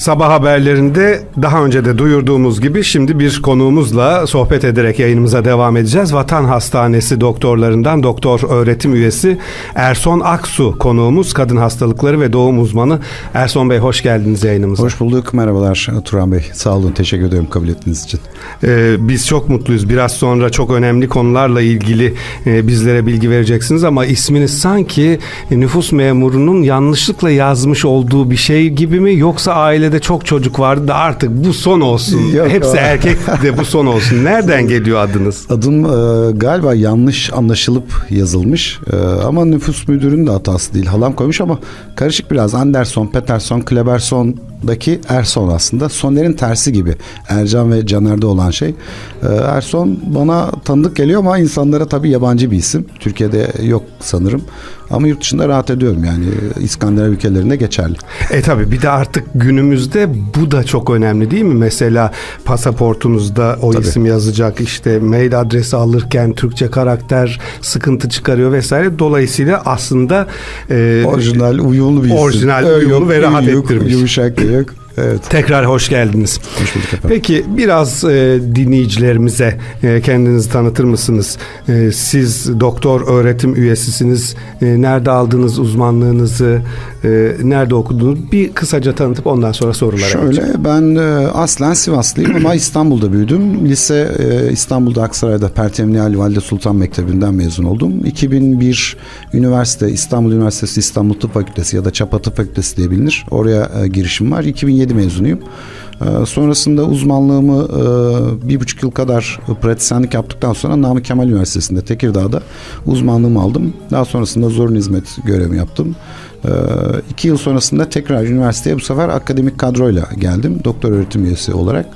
Sabah haberlerinde daha önce de duyurduğumuz gibi şimdi bir konuğumuzla sohbet ederek yayınımıza devam edeceğiz. Vatan Hastanesi doktorlarından doktor öğretim üyesi Erson Aksu konuğumuz. Kadın hastalıkları ve doğum uzmanı. Erson Bey hoş geldiniz yayınımıza. Hoş bulduk. Merhabalar Turan Bey. Sağ olun. Teşekkür ediyorum kabul ettiğiniz için. Ee, biz çok mutluyuz. Biraz sonra çok önemli konularla ilgili e, bizlere bilgi vereceksiniz ama isminiz sanki nüfus memurunun yanlışlıkla yazmış olduğu bir şey gibi mi yoksa ailede çok çocuk vardı da artık bu son olsun. Yok, Hepsi o- erkek de bu son olsun. Nereden geliyor adınız? Adım e, galiba yanlış anlaşılıp yazılmış E, ama nüfus müdürünün de hatası değil. Halam koymuş ama karışık biraz. Anderson, Peterson, Kleberson'daki Erson aslında. Soner'in tersi gibi. Ercan ve Caner'de olan şey. E, Erson bana tanıdık geliyor ama insanlara tabii yabancı bir isim. Türkiye'de yok sanırım. Ama yurt dışında rahat ediyorum yani. İskandinav ülkelerinde geçerli. E tabi bir de artık günümüzde bu da çok önemli değil mi? Mesela pasaportunuzda o Tabii. isim yazacak işte mail adresi alırken Türkçe karakter sıkıntı çıkarıyor vesaire. Dolayısıyla aslında e, Orijinal, uyumlu bir isim. Orijinal, uyumlu ve rahat. Yumuşak yok. Evet. tekrar hoş geldiniz. Hoş bulduk efendim. Peki biraz e, dinleyicilerimize e, kendinizi tanıtır mısınız? E, siz doktor öğretim üyesisiniz. E, nerede aldınız uzmanlığınızı? E, nerede okudunuz? Bir kısaca tanıtıp ondan sonra sorulara geçelim. Şöyle ben e, aslen Sivaslıyım ama İstanbul'da büyüdüm. Lise e, İstanbul'da Aksaray'da Pertemni Ali Valide Sultan Mektebi'nden mezun oldum. 2001 üniversite İstanbul Üniversitesi İstanbul Tıp Fakültesi ya da Çapa Tıp Fakültesi diye bilinir. Oraya e, girişim var. 2007 mezunuyum. E, sonrasında uzmanlığımı e, bir buçuk yıl kadar pratisyenlik yaptıktan sonra Namık Kemal Üniversitesi'nde Tekirdağ'da uzmanlığımı aldım. Daha sonrasında zorunlu hizmet görevimi yaptım. Ee, iki yıl sonrasında tekrar üniversiteye bu sefer akademik kadroyla geldim. Doktor öğretim üyesi olarak.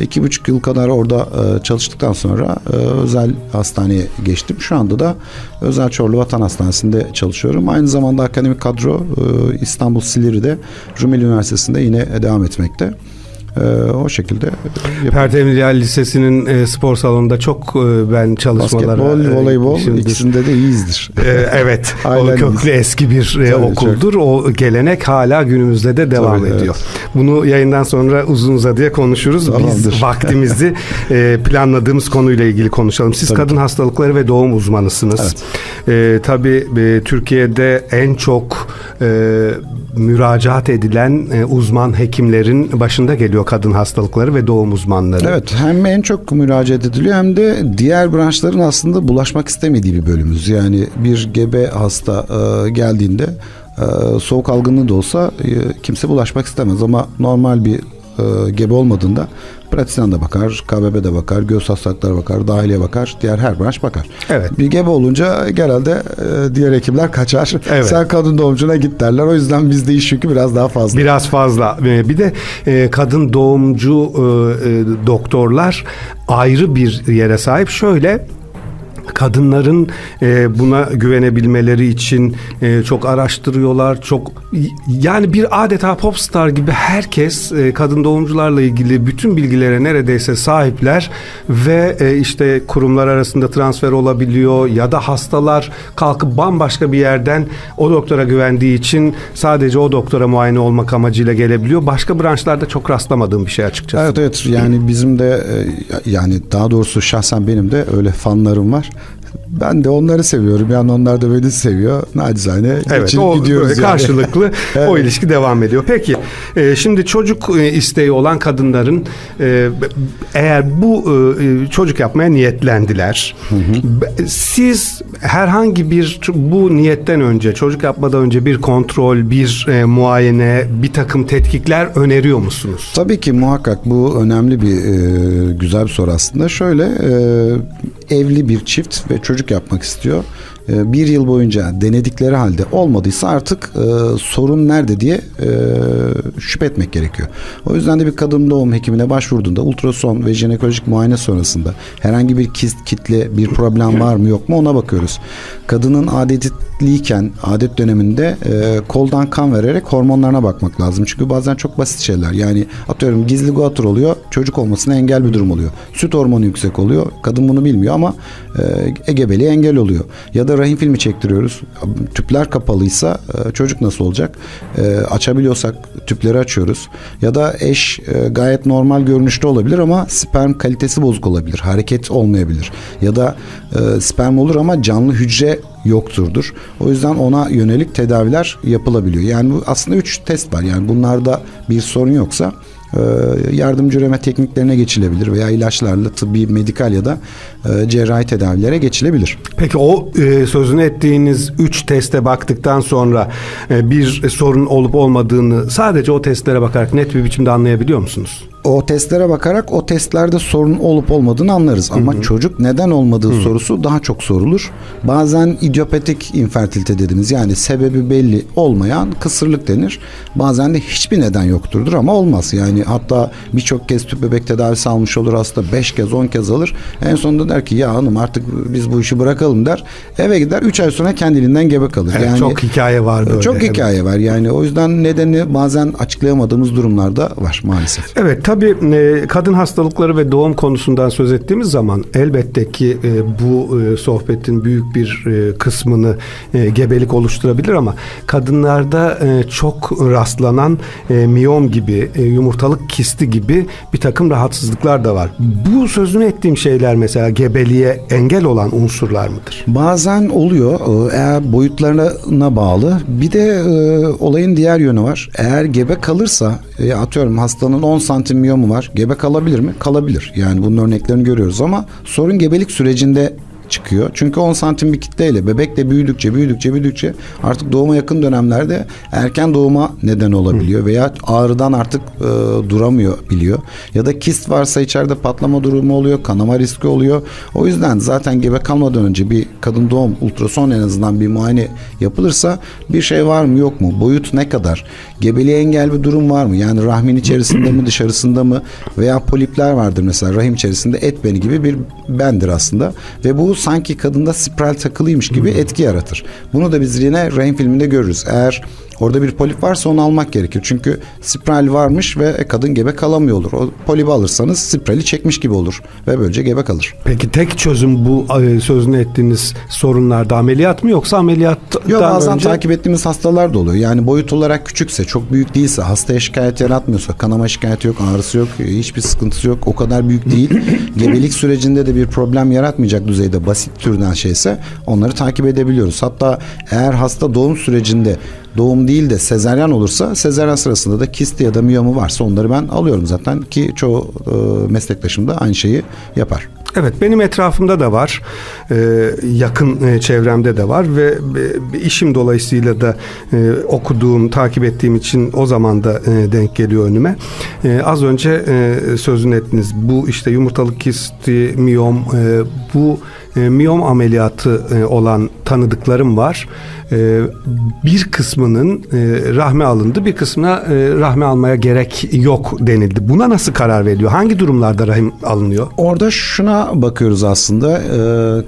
İki buçuk yıl kadar orada e, çalıştıktan sonra e, özel hastaneye geçtim. Şu anda da Özel Çorlu Vatan Hastanesi'nde çalışıyorum. Aynı zamanda akademik kadro e, İstanbul Silivri'de Rumeli Üniversitesi'nde yine devam etmekte. E, o şekilde yapıyorum. Pertemniyal Lisesi'nin e, spor salonunda çok e, ben çalışmalara Basketbol, e, voleybol gitmişimdir. ikisinde de iyiyizdir. E, evet. o köklü eski bir e, Tabii, okuldur. O gelenek hala günümüzde de devam Tabii, ediyor. Bunu yayından sonra uzun uzadıya konuşuruz. Biz Tamamdır. vaktimizi e, planladığımız konuyla ilgili konuşalım. Siz Tabii kadın hastalıkları ve doğum uzmanısınız. E, tabii e, Türkiye'de en çok e, müracaat edilen e, uzman hekimlerin başında geliyor kadın hastalıkları ve doğum uzmanları. Evet hem en çok müracaat ediliyor hem de diğer branşların aslında bulaşmak istemediği bir bölümümüz. Yani bir gebe hasta e, geldiğinde e, soğuk algınlığı da olsa e, kimse bulaşmak istemez ama normal bir e, gebe olmadığında pratisyen de bakar, KBB de bakar, göğüs hastalıkları bakar, dahiliye bakar, diğer her branş bakar. Evet. Bir gebe olunca genelde e, diğer hekimler kaçar. Evet. Sen kadın doğumcuna git derler. O yüzden bizde iş yükü biraz daha fazla. Biraz fazla. Bir de e, kadın doğumcu e, e, doktorlar ayrı bir yere sahip. Şöyle kadınların e, buna güvenebilmeleri için e, çok araştırıyorlar. Çok yani bir adeta popstar gibi herkes e, kadın doğumcularla ilgili bütün bilgilere neredeyse sahipler ve e, işte kurumlar arasında transfer olabiliyor ya da hastalar kalkıp bambaşka bir yerden o doktora güvendiği için sadece o doktora muayene olmak amacıyla gelebiliyor. Başka branşlarda çok rastlamadığım bir şey açıkçası. Evet evet yani bizim de e, yani daha doğrusu şahsen benim de öyle fanlarım var. Ben de onları seviyorum. Yani onlar da beni seviyor. Nacizane Evet o gidiyoruz böyle yani. karşılıklı o Evet. ilişki devam ediyor. Peki e, şimdi çocuk e, isteği olan kadınların e, eğer bu e, çocuk yapmaya niyetlendiler. be- Siz herhangi bir bu niyetten önce çocuk yapmadan önce bir kontrol, bir e, muayene, bir takım tetkikler öneriyor musunuz? Tabii ki muhakkak bu önemli bir e, güzel bir soru aslında. Şöyle e, evli bir çift ve çocuk yapmak istiyor. E, bir yıl boyunca denedikleri halde olmadıysa artık e, sorun nerede diye e, şüphe etmek gerekiyor. O yüzden de bir kadın doğum hekimine başvurduğunda ultrason ve jinekolojik muayene sonrasında herhangi bir kist, kitle, bir problem var mı yok mu ona bakıyoruz. Kadının adetliyken, adet döneminde e, koldan kan vererek hormonlarına bakmak lazım. Çünkü bazen çok basit şeyler. Yani atıyorum gizli guatr oluyor, çocuk olmasına engel bir durum oluyor. Süt hormonu yüksek oluyor. Kadın bunu bilmiyor ama e, egebeliğe engel oluyor. Ya da Rahim filmi çektiriyoruz. Tüpler kapalıysa e, çocuk nasıl olacak? E, açabiliyorsak tüpleri açıyoruz. Ya da eş e, gayet normal görünüşte olabilir ama sperm kalitesi bozuk olabilir. Hareket olmayabilir. Ya da sperm olur ama canlı hücre yokturdur. O yüzden ona yönelik tedaviler yapılabiliyor. Yani aslında üç test var. Yani bunlarda bir sorun yoksa yardımcı üreme tekniklerine geçilebilir veya ilaçlarla tıbbi, medikal ya da e, cerrahi tedavilere geçilebilir. Peki o e, sözünü ettiğiniz 3 teste baktıktan sonra e, bir sorun olup olmadığını sadece o testlere bakarak net bir biçimde anlayabiliyor musunuz? O testlere bakarak o testlerde sorun olup olmadığını anlarız. Ama çocuk neden olmadığı sorusu daha çok sorulur. Bazen idiopatik infertilite dediğimiz yani sebebi belli olmayan kısırlık denir. Bazen de hiçbir neden yokturdur ama olmaz. Yani hatta birçok kez tüp bebek tedavisi almış olur hasta 5 kez 10 kez alır. En sonunda der ki ya hanım artık biz bu işi bırakalım der. Eve gider 3 ay sonra kendiliğinden gebe kalır. Evet, çok hikaye var böyle. Çok Evet. hikaye var. Yani o yüzden nedeni bazen açıklayamadığımız durumlarda var maalesef. Evet tabii e, kadın hastalıkları ve doğum konusundan söz ettiğimiz zaman elbette ki e, bu e, sohbetin büyük bir kısmını gebelik oluşturabilir ama kadınlarda çok rastlanan miyom gibi, yumurtalık kisti gibi bir takım rahatsızlıklar da var. Bu sözünü ettiğim şeyler mesela gebeliğe engel olan unsurlar mıdır? Bazen oluyor eğer boyutlarına bağlı. Bir de olayın diğer yönü var. Eğer gebe kalırsa atıyorum hastanın 10 santim miyomu var. Gebe kalabilir mi? Kalabilir. Yani bunun örneklerini görüyoruz ama sorun gebelik sürecinde çıkıyor. Çünkü 10 santim bir kitleyle bebek de büyüdükçe büyüdükçe büyüdükçe artık doğuma yakın dönemlerde erken doğuma neden olabiliyor veya ağrıdan artık e, duramıyor biliyor. Ya da kist varsa içeride patlama durumu oluyor, kanama riski oluyor. O yüzden zaten gebe kalmadan önce bir kadın doğum ultrason en azından bir muayene yapılırsa bir şey var mı yok mu? Boyut ne kadar? Gebeliğe engel bir durum var mı? Yani rahmin içerisinde mi dışarısında mı? Veya polipler vardır mesela rahim içerisinde et beni gibi bir bendir aslında. Ve bu sanki kadında spiral takılıymış gibi etki yaratır. Bunu da biz yine rahim filminde görürüz. Eğer orada bir polip varsa onu almak gerekir. Çünkü spiral varmış ve kadın gebe kalamıyor olur. O polibi alırsanız spirali çekmiş gibi olur ve böylece gebe kalır. Peki tek çözüm bu e, sözünü ettiğiniz sorunlarda ameliyat mı yoksa ameliyattan Yok bazen önce takip ettiğimiz hastalar da oluyor. Yani boyut olarak küçükse, çok büyük değilse, hastaya şikayet yaratmıyorsa, kanama şikayeti yok, ağrısı yok, hiçbir sıkıntısı yok, o kadar büyük değil. Gebelik sürecinde de bir problem yaratmayacak düzeyde basit türden şeyse onları takip edebiliyoruz. Hatta eğer hasta doğum sürecinde doğum değil de sezeryan olursa sezeryan sırasında da kisti ya da miyomu varsa onları ben alıyorum zaten ki çoğu e, meslektaşım da aynı şeyi yapar. Evet benim etrafımda da var. Ee, yakın e, çevremde de var ve e, işim dolayısıyla da e, okuduğum, takip ettiğim için o zaman da e, denk geliyor önüme. E, az önce e, sözünü ettiniz. Bu işte yumurtalık kisti, miyom, e, bu e, miyom ameliyatı e, olan tanıdıklarım var. E, bir kısmının e, rahme alındı, bir kısmına e, rahme almaya gerek yok denildi. Buna nasıl karar veriliyor? Hangi durumlarda rahim alınıyor? Orada şuna bakıyoruz aslında e,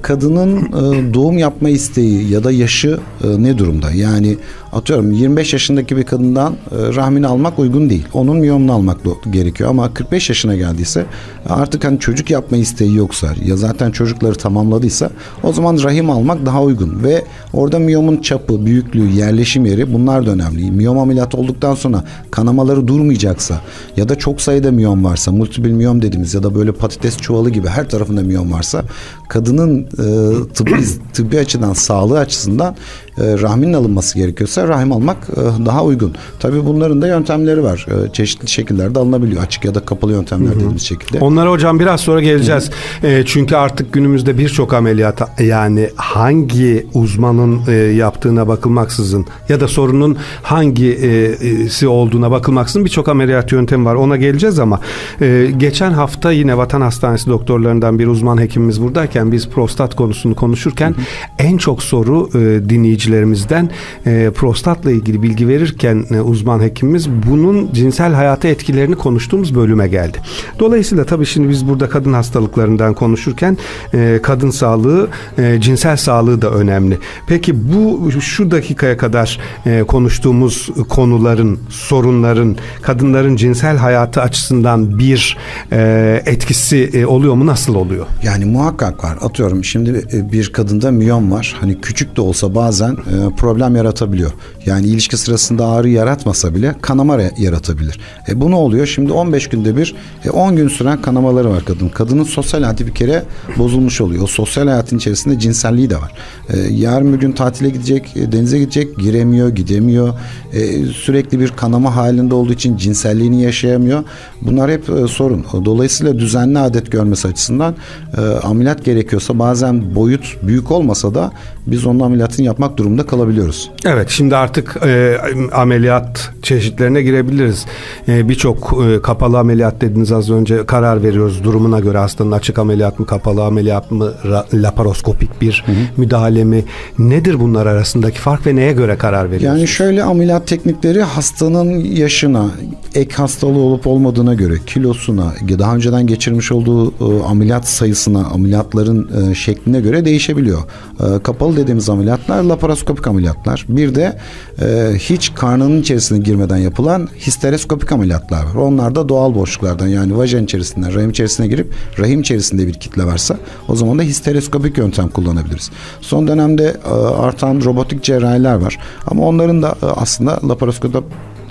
kadının e, doğum yapma isteği ya da yaşı e, ne durumda? Yani atıyorum 25 yaşındaki bir kadından e, rahmini almak uygun değil. Onun miyomunu almak gerekiyor ama 45 yaşına geldiyse artık hani çocuk yapma isteği yoksa ya zaten çocukları tamamladıysa o zaman rahim almak daha uygun ve orada miyomun çapı, büyüklüğü, yerleşim yeri bunlar da önemli. Miyom ameliyatı olduktan sonra kanamaları durmayacaksa ya da çok sayıda miyom varsa, multiple miyom dediğimiz ya da böyle patates çuvalı gibi her tarafında miyom varsa kadının e, tıbbi, tıbbi açıdan, sağlığı açısından e, rahminin alınması gerekiyorsa rahim almak e, daha uygun. Tabii bunların da yöntemleri var. E, çeşitli şekillerde alınabiliyor. Açık ya da kapalı yöntemler dediğimiz şekilde. Onlara hocam biraz sonra geleceğiz. E, çünkü artık günümüzde birçok ameliyat yani hangi uzmanın e, yaptığına bakılmaksızın ya da sorunun hangisi olduğuna bakılmaksızın birçok ameliyat yöntemi var. Ona geleceğiz ama e, geçen hafta yine Vatan Hastanesi doktorlarından bir uzman hekimimiz buradayken biz prostat konusunu konuşurken en çok soru e, dinleyiciler dinleyicilerimizden e, prostatla ilgili bilgi verirken e, uzman hekimimiz bunun cinsel hayata etkilerini konuştuğumuz bölüme geldi. Dolayısıyla tabii şimdi biz burada kadın hastalıklarından konuşurken e, kadın sağlığı, e, cinsel sağlığı da önemli. Peki bu şu dakikaya kadar e, konuştuğumuz konuların, sorunların kadınların cinsel hayatı açısından bir e, etkisi e, oluyor mu? Nasıl oluyor? Yani muhakkak var. Atıyorum şimdi e, bir kadında miyom var. Hani küçük de olsa bazen e, problem yaratabiliyor. Yani ilişki sırasında ağrı yaratmasa bile kanama yaratabilir. E bu ne oluyor? Şimdi 15 günde bir e, 10 gün süren kanamaları var kadın. Kadının sosyal hayatı bir kere bozulmuş oluyor. O sosyal hayatın içerisinde cinselliği de var. E, yarın bir gün tatile gidecek, e, denize gidecek, giremiyor, gidemiyor. E, sürekli bir kanama halinde olduğu için cinselliğini yaşayamıyor. Bunlar hep e, sorun. Dolayısıyla düzenli adet görmesi açısından e, ameliyat gerekiyorsa bazen boyut büyük olmasa da biz onun ameliyatını yapmak durumunda kalabiliyoruz. Evet şimdi artık e, ameliyat çeşitlerine girebiliriz. E, Birçok e, kapalı ameliyat dediniz az önce karar veriyoruz durumuna göre hastanın açık ameliyat mı kapalı ameliyat mı ra- laparoskopik bir müdahale mi nedir bunlar arasındaki fark ve neye göre karar veriyorsunuz? Yani şöyle ameliyat teknikleri hastanın yaşına, ek hastalığı olup olmadığına göre, kilosuna, daha önceden geçirmiş olduğu e, ameliyat sayısına, ameliyatların e, şekline göre değişebiliyor. E, kapalı dediğimiz ameliyatlar laparoskopik ameliyatlar. Bir de e, hiç karnının içerisine girmeden yapılan histereskopik ameliyatlar var. Onlar da doğal boşluklardan yani vajen içerisinden rahim içerisine girip rahim içerisinde bir kitle varsa o zaman da histereskopik yöntem kullanabiliriz. Son dönemde e, artan robotik cerrahiler var. Ama onların da e, aslında laparoskopik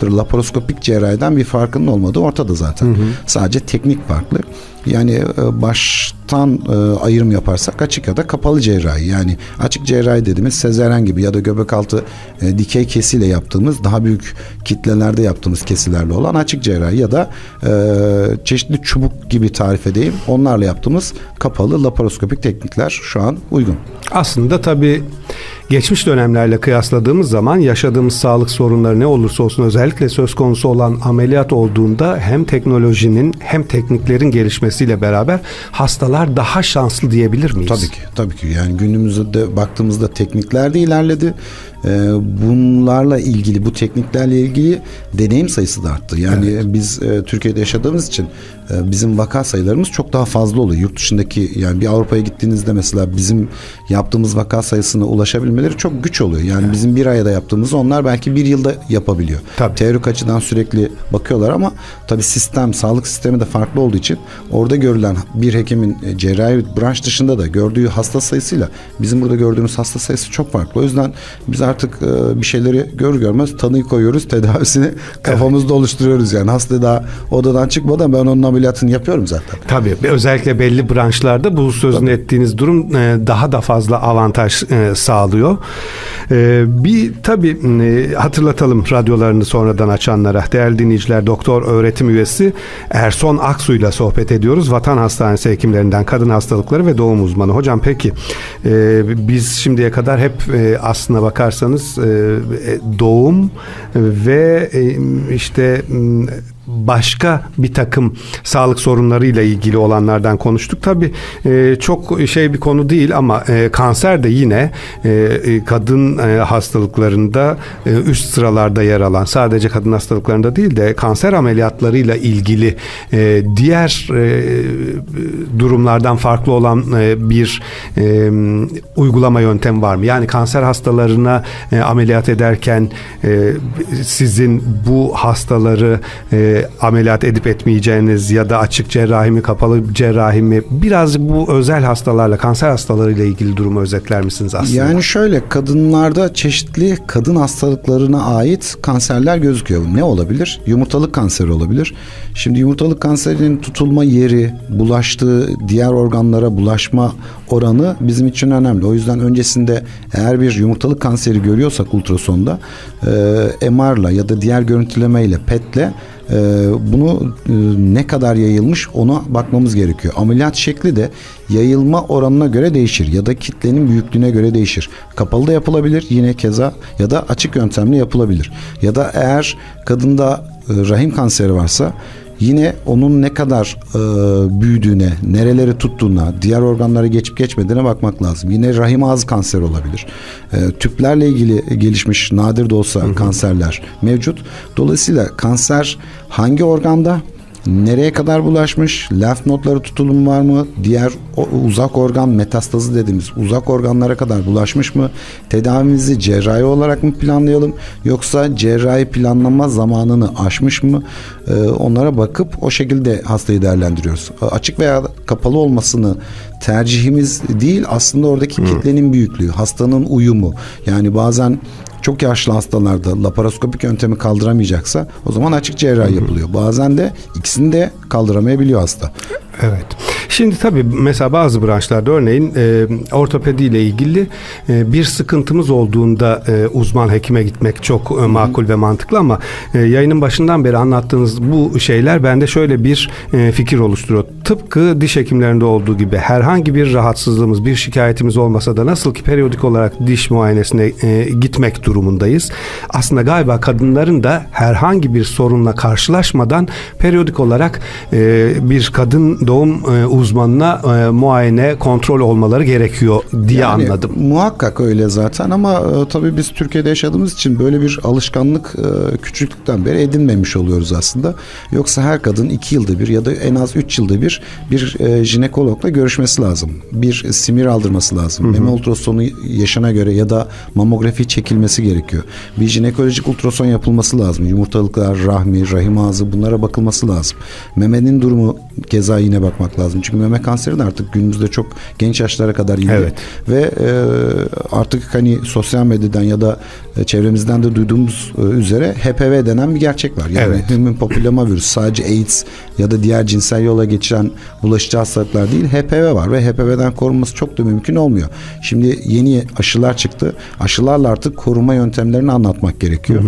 laparoskopik cerrahiden bir farkının olmadığı ortada zaten. Sadece teknik farklı. Yani e, baştan e, ayrım yaparsak açık ya da kapalı cerrahi. Yani açık cerrahi dediğimiz sezeren gibi ya da göbek altı e, dikey kesiyle yaptığımız daha büyük kitlelerde yaptığımız kesilerle olan açık cerrahi ya da çeşitli çubuk gibi tarif edeyim. Onlarla yaptığımız kapalı laparoskopik teknikler şu an uygun. Aslında tabii geçmiş dönemlerle kıyasladığımız zaman yaşadığımız sağlık sorunları ne olursa olsun özellikle söz konusu olan ameliyat olduğunda hem teknolojinin hem tekniklerin gelişmesiyle beraber hastalar daha şanslı diyebilir miyiz? Tabii ki, tabii ki. Yani günümüzde de baktığımızda teknikler de ilerledi. Ee, bunlarla ilgili, bu tekniklerle ilgili deneyim sayısı da arttı. Yani biz e, Türkiye'de yaşadığımız için e, bizim vaka sayılarımız çok daha fazla oluyor. Yurt dışındaki yani bir Avrupa'ya gittiğinizde mesela bizim yaptığımız vaka sayısına ulaşabilmeleri çok güç oluyor. Yani bizim bir ayda yaptığımız onlar belki bir yılda yapabiliyor. Tabii. Teorik açıdan sürekli bakıyorlar ama tabii sistem, sağlık sistemi de farklı olduğu için orada görülen bir hekimin e, cerrahi branş dışında da gördüğü hasta sayısıyla bizim burada gördüğümüz hasta sayısı çok farklı. O yüzden biz artık e, bir şeyleri görür görmez tanıyı koyuyoruz, tedavisini kafamızda oluşturuyoruz yani. Hasta daha odadan çıkmadan ben onun ameliyatını yapıyorum zaten. Tabii özellikle belli branşlarda bu sözünü ettiğiniz durum e, daha da fazla avantaj sağlıyor. Bir tabii hatırlatalım radyolarını sonradan açanlara. Değerli dinleyiciler doktor öğretim üyesi Erson Aksu ile sohbet ediyoruz. Vatan Hastanesi hekimlerinden kadın hastalıkları ve doğum uzmanı. Hocam peki e, biz şimdiye kadar hep e, aslına bakarsanız e, e, doğum ve e, işte başka bir takım sağlık sorunlarıyla ilgili olanlardan konuştuk. Tabii e, çok şey bir konu değil ama e, kanser de yine e, kadın hastalıklarında üst sıralarda yer alan sadece kadın hastalıklarında değil de kanser ameliyatlarıyla ilgili diğer durumlardan farklı olan bir uygulama yöntemi var mı? Yani kanser hastalarına ameliyat ederken sizin bu hastaları e, ameliyat edip etmeyeceğiniz ya da açık cerrahi mi kapalı cerrahi mi biraz bu özel hastalarla kanser hastalarıyla ilgili durumu özetler misiniz aslında? Yani şöyle kadınlarda çeşitli kadın hastalıklarına ait kanserler gözüküyor. Ne olabilir? Yumurtalık kanseri olabilir. Şimdi yumurtalık kanserinin tutulma yeri, bulaştığı diğer organlara bulaşma oranı bizim için önemli. O yüzden öncesinde eğer bir yumurtalık kanseri görüyorsak ultrasonda e, MR'la ya da diğer görüntülemeyle PET'le e, bunu e, ne kadar yayılmış ona bakmamız gerekiyor. Ameliyat şekli de yayılma oranına göre değişir ya da kitlenin büyüklüğüne göre değişir. Kapalı da yapılabilir yine keza ya da açık yöntemle yapılabilir. Ya da eğer kadında e, rahim kanseri varsa yine onun ne kadar e, büyüdüğüne, nereleri tuttuğuna, diğer organlara geçip geçmediğine bakmak lazım. Yine rahim ağzı kanseri olabilir. E, tüplerle ilgili gelişmiş nadir de olsa kanserler mevcut. Dolayısıyla kanser hangi organda Nereye kadar bulaşmış? Lenf nodları tutulum var mı? Diğer uzak organ metastazı dediğimiz uzak organlara kadar bulaşmış mı? Tedavimizi cerrahi olarak mı planlayalım? Yoksa cerrahi planlama zamanını aşmış mı? Ee, onlara bakıp o şekilde hastayı değerlendiriyoruz. Açık veya kapalı olmasını tercihimiz değil aslında oradaki kitlenin büyüklüğü, hastanın uyumu. Yani bazen çok yaşlı hastalarda laparoskopik yöntemi kaldıramayacaksa o zaman açık cerrahi yapılıyor. Bazen de ikisini de kaldıramayabiliyor hasta. Evet. Şimdi tabii mesela bazı branşlarda örneğin e, ortopedi ile ilgili e, bir sıkıntımız olduğunda e, uzman hekime gitmek çok e, makul ve mantıklı ama e, yayının başından beri anlattığınız bu şeyler bende şöyle bir e, fikir oluşturuyor. Tıpkı diş hekimlerinde olduğu gibi herhangi bir rahatsızlığımız, bir şikayetimiz olmasa da nasıl ki periyodik olarak diş muayenesine e, gitmek durumundayız. Aslında galiba kadınların da herhangi bir sorunla karşılaşmadan periyodik olarak e, bir kadın doğum e, uzmanına e, muayene, kontrol olmaları gerekiyor diye Yani anladım. Muhakkak öyle zaten ama e, tabii biz Türkiye'de yaşadığımız için böyle bir alışkanlık e, küçüklükten beri edinmemiş oluyoruz aslında. Yoksa her kadın iki yılda bir ya da en az üç yılda bir bir e, jinekologla görüşmesi lazım. Bir simir aldırması lazım. Meme ultrasonu yaşına göre ya da mamografi çekilmesi gerekiyor. Bir jinekolojik ultrason yapılması lazım. Yumurtalıklar, rahmi, rahim ağzı bunlara bakılması lazım. Memenin durumu keza yine bakmak lazım. Çünkü meme kanseri de artık günümüzde çok genç yaşlara kadar gidiyor. Evet. Ve e, artık hani sosyal medyadan ya da e, çevremizden de duyduğumuz e, üzere HPV denen bir gerçek var. Yani Evet. Human Papilloma virüs sadece AIDS ya da diğer cinsel yola geçen bulaşıcı hastalıklar değil HPV var ve HPV'den korunması çok da mümkün olmuyor. Şimdi yeni aşılar çıktı. Aşılarla artık koruma yöntemlerini anlatmak gerekiyor.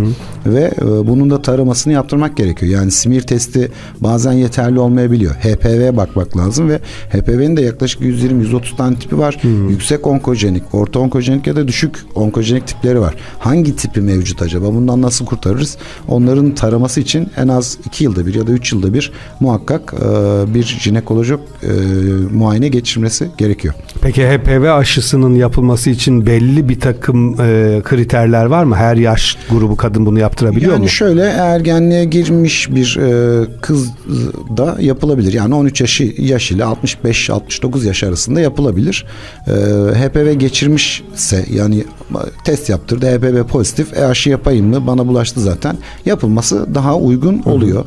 Ve e, bunun da taramasını yaptırmak gerekiyor. Yani simir testi bazen yeterli olmayabiliyor. HPV'ye bakmak lazım ve HPV'nin de yaklaşık 120-130 tane tipi var. Yüksek onkojenik, orta onkojenik ya da düşük onkojenik tipleri var. Hangi tipi mevcut acaba? Bundan nasıl kurtarırız? Onların taraması için en az 2 yılda bir ya da 3 yılda bir muhakkak e, bir jinekolojik e, muayene geçirmesi gerekiyor. Peki HPV aşısının yapılması için belli bir takım e, kriterler var mı? Her yaş grubu kadın bunu yaptırabiliyor yani mu? şöyle ergenliğe girmiş bir e, kız da yapılabilir. Yani 13 yaşı yaş ile 65-69 yaş arasında yapılabilir. E, HPV geçirmişse yani test yaptırdı HPV pozitif e aşı yapayım mı bana bulaştı zaten yapılması daha uygun oluyor.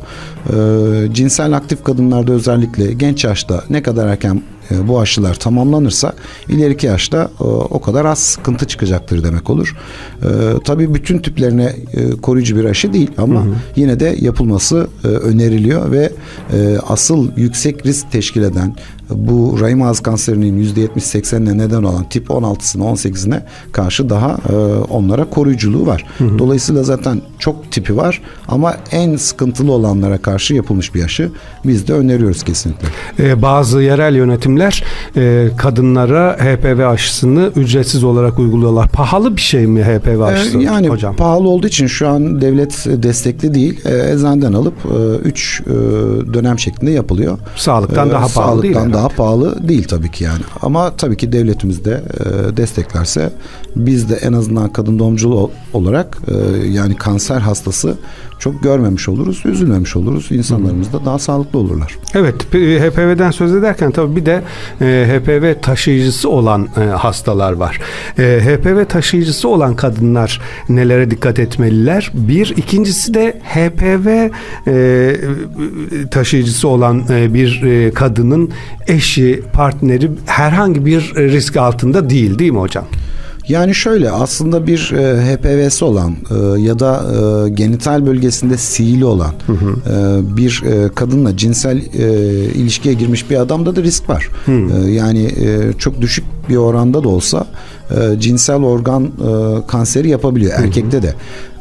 E, cinsel aktif kadınlarda özellikle genç yaşta ne kadar erken bu aşılar tamamlanırsa ileriki yaşta e, o kadar az sıkıntı çıkacaktır demek olur. E, tabii bütün tüplerine e, koruyucu bir aşı değil ama yine de yapılması e, öneriliyor ve e, asıl yüksek risk teşkil eden bu rahim ağzı kanserinin %70-80'ine neden olan tip 16'sına 18'ine karşı daha e, onlara koruyuculuğu var. Dolayısıyla zaten çok tipi var ama en sıkıntılı olanlara karşı yapılmış bir aşı biz de öneriyoruz kesinlikle. E, bazı yerel yönetimler e, kadınlara HPV aşısını ücretsiz olarak uyguluyorlar. Pahalı bir şey mi HPV aşısı Ee, yani hocam? pahalı olduğu için şu an devlet destekli değil. Ee, eczaneden alıp 3 dönem şeklinde yapılıyor. Sağlıktan Ee, daha pahalı değil. Daha pahalı değil tabii ki yani. Ama tabii ki devletimiz de e, desteklerse biz de en azından kadın doğumculuğu ol- olarak e, yani kanser hastası çok görmemiş oluruz, üzülmemiş oluruz. İnsanlarımız da daha sağlıklı olurlar. Evet, p- HPV'den söz ederken tabii bir de e, HPV taşıyıcısı olan e, hastalar var. E, HPV taşıyıcısı olan kadınlar nelere dikkat etmeliler? Bir, ikincisi de HPV e, taşıyıcısı olan e, bir e, kadının eşi, partneri herhangi bir risk altında değil, değil mi hocam? Yani şöyle aslında bir e, HPV'si olan e, ya da e, genital bölgesinde sihili olan e, bir e, kadınla cinsel e, ilişkiye girmiş bir adamda da risk var. E, yani e, çok düşük bir oranda da olsa e, cinsel organ e, kanseri yapabiliyor erkekte de.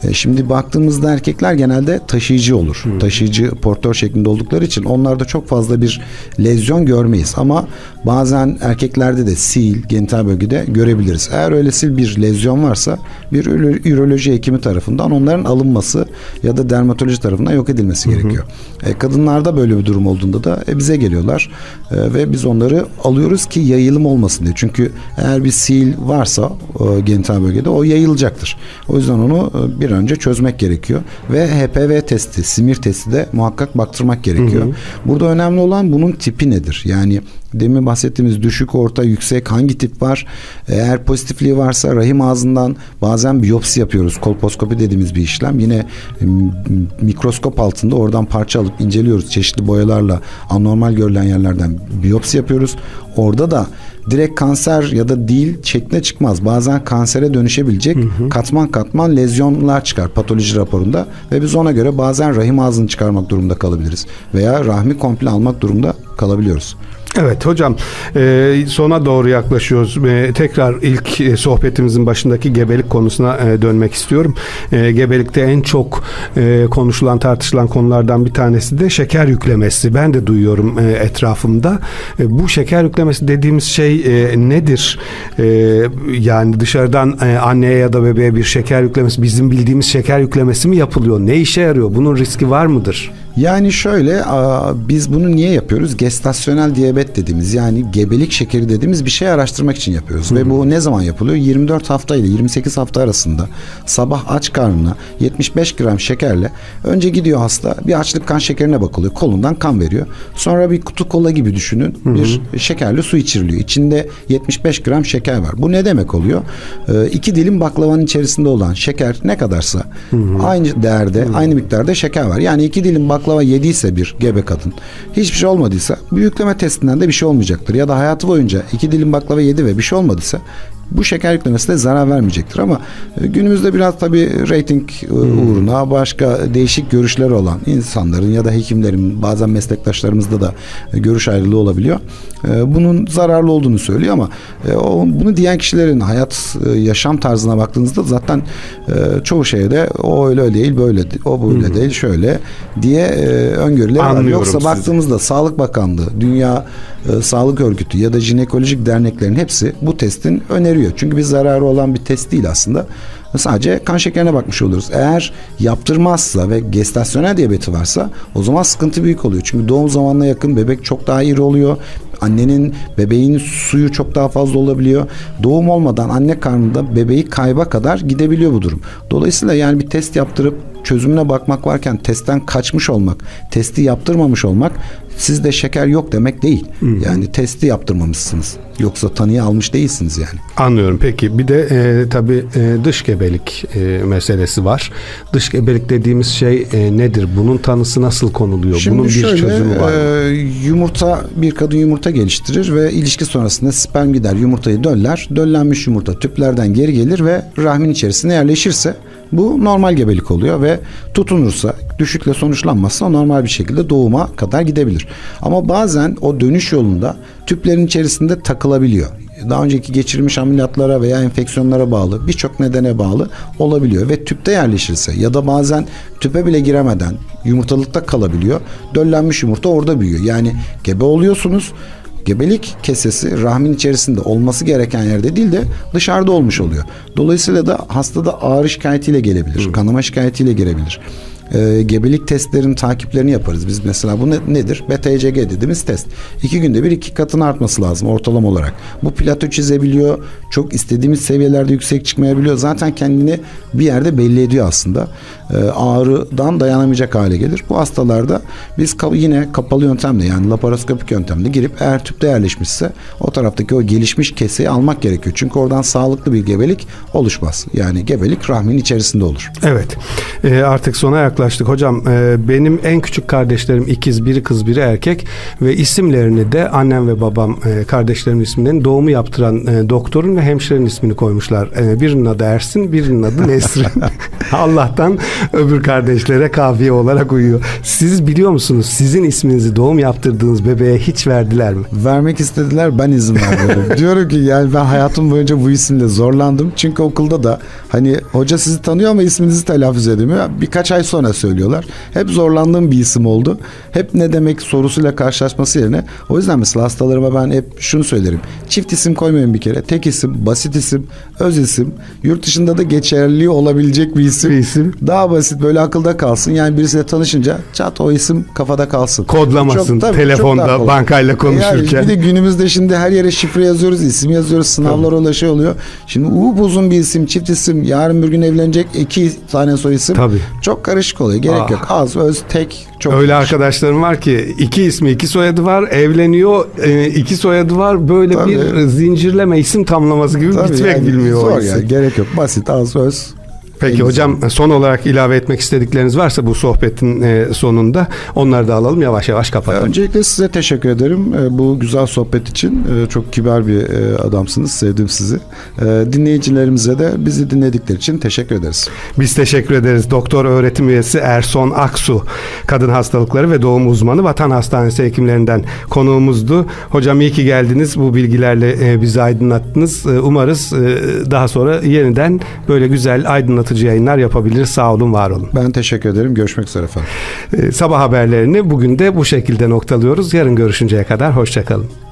E, Şimdi baktığımızda erkekler genelde taşıyıcı olur. Taşıyıcı portör şeklinde oldukları için onlarda çok fazla bir lezyon görmeyiz. Ama bazen erkeklerde de sil, genital bölgede görebiliriz. Eğer öyle sil bir lezyon varsa bir ürolo- üroloji hekimi tarafından onların alınması ya da dermatoloji tarafından yok edilmesi gerekiyor. E, kadınlarda böyle bir durum olduğunda da e, bize geliyorlar E, ve biz onları alıyoruz ki yayılım olmasın diye. Çünkü eğer bir sil varsa e, genital bölgede o yayılacaktır. O yüzden onu e, bir önce çözmek gerekiyor ve HPV testi, simir testi de muhakkak baktırmak gerekiyor. Burada önemli olan bunun tipi nedir? Yani demin bahsettiğimiz düşük, orta, yüksek hangi tip var? Eğer pozitifliği varsa rahim ağzından bazen biyopsi yapıyoruz. Kolposkopi dediğimiz bir işlem. Yine m, mikroskop altında oradan parça alıp inceliyoruz. Çeşitli boyalarla anormal görülen yerlerden biyopsi yapıyoruz. Orada da direkt kanser ya da değil şeklinde çıkmaz. Bazen kansere dönüşebilecek katman katman lezyonlar çıkar patoloji raporunda ve biz ona göre bazen rahim ağzını çıkarmak durumunda kalabiliriz veya rahmi komple almak durumunda kalabiliyoruz. Evet hocam e, sona doğru yaklaşıyoruz. E, tekrar ilk e, sohbetimizin başındaki gebelik konusuna e, dönmek istiyorum. E, gebelikte en çok e, konuşulan tartışılan konulardan bir tanesi de şeker yüklemesi. Ben de duyuyorum e, etrafımda. E, bu şeker yüklemesi dediğimiz şey e, nedir? E, yani dışarıdan e, anneye ya da bebeğe bir şeker yüklemesi bizim bildiğimiz şeker yüklemesi mi yapılıyor? Ne işe yarıyor? Bunun riski var mıdır? Yani şöyle a, biz bunu niye yapıyoruz? Gestasyonel diyabet dediğimiz yani gebelik şekeri dediğimiz bir şey araştırmak için yapıyoruz. Ve bu ne zaman yapılıyor? 24 hafta ile 28 hafta arasında sabah aç karnına 75 gram şekerle önce gidiyor hasta bir açlık kan şekerine bakılıyor. Kolundan kan veriyor. Sonra bir kutu kola gibi düşünün. Bir şekerli su içiriliyor. İçinde 75 gram şeker var. Bu ne demek oluyor? Ee, iki dilim baklavanın içerisinde olan şeker ne kadarsa aynı değerde, aynı miktarda şeker var. Yani iki dilim baklava yediyse bir gebe kadın hiçbir şey olmadıysa bu yükleme de bir şey olmayacaktır. Ya da hayatı boyunca iki dilim baklava yedi ve bir şey olmadıysa bu şeker yüklemesi de zarar vermeyecektir ama e, günümüzde biraz tabii reyting e, uğruna başka değişik görüşleri olan insanların ya da hekimlerin bazen meslektaşlarımızda da e, görüş ayrılığı olabiliyor. Bunun zararlı olduğunu söylüyor ama bunu diyen kişilerin hayat yaşam tarzına baktığınızda zaten çoğu şeye de o öyle değil böyle o böyle değil şöyle diye öngörüler var. Yoksa sizi. baktığımızda Sağlık Bakanlığı, Dünya Sağlık Örgütü ya da jinekolojik derneklerin hepsi bu testin öneriyor. Çünkü bir zararı olan bir test değil aslında. Sadece kan şekerine bakmış oluruz. Eğer yaptırmazsa ve gestasyonel diyabeti varsa o zaman sıkıntı büyük oluyor. Çünkü doğum zamanına yakın bebek çok daha iri oluyor. Annenin bebeğin suyu çok daha fazla olabiliyor. Doğum olmadan anne karnında bebeği kayba kadar gidebiliyor bu durum. Dolayısıyla yani bir test yaptırıp çözümüne bakmak varken testten kaçmış olmak, testi yaptırmamış olmak sizde şeker yok demek değil. Yani testi yaptırmamışsınız. Yoksa tanıyı almış değilsiniz yani. Anlıyorum. Peki bir de e, tabii e, dış gebelik e, meselesi var. Dış gebelik dediğimiz şey e, nedir? Bunun tanısı nasıl konuluyor? Bunun bir çözümü var mı? e, yumurta bir kadın yumurta geliştirir ve ilişki sonrasında sperm gider yumurtayı döller. Döllenmiş yumurta tüplerden geri gelir ve rahmin içerisine yerleşirse bu normal gebelik oluyor ve tutunursa düşükle sonuçlanmazsa normal bir şekilde doğuma kadar gidebilir. Ama bazen o dönüş yolunda tüplerin içerisinde takılabiliyor daha önceki geçirilmiş ameliyatlara veya enfeksiyonlara bağlı birçok nedene bağlı olabiliyor ve tüpte yerleşirse ya da bazen tüpe bile giremeden yumurtalıkta kalabiliyor. Döllenmiş yumurta orada büyüyor. Yani gebe oluyorsunuz. Gebelik kesesi rahmin içerisinde olması gereken yerde değil de dışarıda olmuş oluyor. Dolayısıyla da hastada ağrı şikayetiyle gelebilir, kanama şikayetiyle gelebilir e, gebelik testlerinin takiplerini yaparız. Biz mesela bu ne- nedir? BTCG dediğimiz test. İki günde bir iki katını artması lazım ortalama olarak. Bu plato çizebiliyor. Çok istediğimiz seviyelerde yüksek çıkmayabiliyor. Zaten kendini bir yerde belli ediyor aslında. E, ağrıdan dayanamayacak hale gelir. Bu hastalarda biz ka- yine kapalı yöntemle yani laparoskopik yöntemle girip eğer tüpte yerleşmişse o taraftaki o gelişmiş keseyi almak gerekiyor. Çünkü oradan sağlıklı bir gebelik oluşmaz. Yani gebelik rahmin içerisinde olur. Evet. E, artık sona yaklaşıyoruz. Yaklaştık hocam. Ee, benim en küçük kardeşlerim ikiz, biri kız, biri erkek ve isimlerini de annem ve babam e, kardeşlerimin isimlerini doğumu yaptıran e, doktorun ve hemşirenin ismini koymuşlar. E, birinin adı Ersin, birinin adı Nesrin. Allah'tan öbür kardeşlere kafiye olarak uyuyor. Siz biliyor musunuz sizin isminizi doğum yaptırdığınız bebeğe hiç verdiler mi? Vermek istediler ben izin vermiyorum. Diyorum ki yani ben hayatım boyunca bu isimle zorlandım. Çünkü okulda da hani hoca sizi tanıyor ama isminizi telaffuz edemiyor. Birkaç ay sonra söylüyorlar. Hep zorlandığım bir isim oldu. Hep ne demek sorusuyla karşılaşması yerine. O yüzden mesela hastalarıma ben hep şunu söylerim. Çift isim koymayın bir kere. Tek isim, basit isim, öz isim. Yurt dışında da geçerli olabilecek bir isim. Bir isim. Daha basit böyle akılda kalsın. Yani birisiyle tanışınca çat o isim kafada kalsın. Kodlamasın tabii, telefonda, kolay. bankayla konuşurken. Yani bir de günümüzde şimdi her yere şifre yazıyoruz, isim yazıyoruz, sınavlar öyle şey oluyor. Şimdi uzun bir isim, çift isim, yarın bir gün evlenecek iki tane soy isim. Tabii. Çok karışık oluyor. Gerek Ah. yok. Az, öz, tek. Çok Öyle arkadaşlarım var ki iki ismi iki soyadı var evleniyor e, iki soyadı var böyle Tabii. bir zincirleme isim tamlaması gibi Tabii bitmek yani bilmiyor Zor yani. Gerek yok. Basit, az, öz. Peki En hocam son olarak ilave etmek istedikleriniz varsa bu sohbetin e, sonunda onları da alalım yavaş yavaş kapatalım. Öncelikle size teşekkür ederim e, bu güzel sohbet için. E, Çok kibar bir e, adamsınız. Sevdim sizi. E, Dinleyicilerimize de bizi dinledikleri için teşekkür ederiz. Biz teşekkür ederiz. Doktor öğretim üyesi Erson Aksu, kadın hastalıkları ve doğum uzmanı Vatan Hastanesi hekimlerinden konuğumuzdu. Hocam iyi ki geldiniz. Bu bilgilerle bizi aydınlattınız. Umarız daha sonra yeniden böyle güzel aydınlatıcı yayınlar yapabiliriz. Sağ olun, var olun. Ben teşekkür ederim. Görüşmek üzere efendim. E, Sabah haberlerini bugün de bu şekilde noktalıyoruz. Yarın görüşünceye kadar hoşçakalın.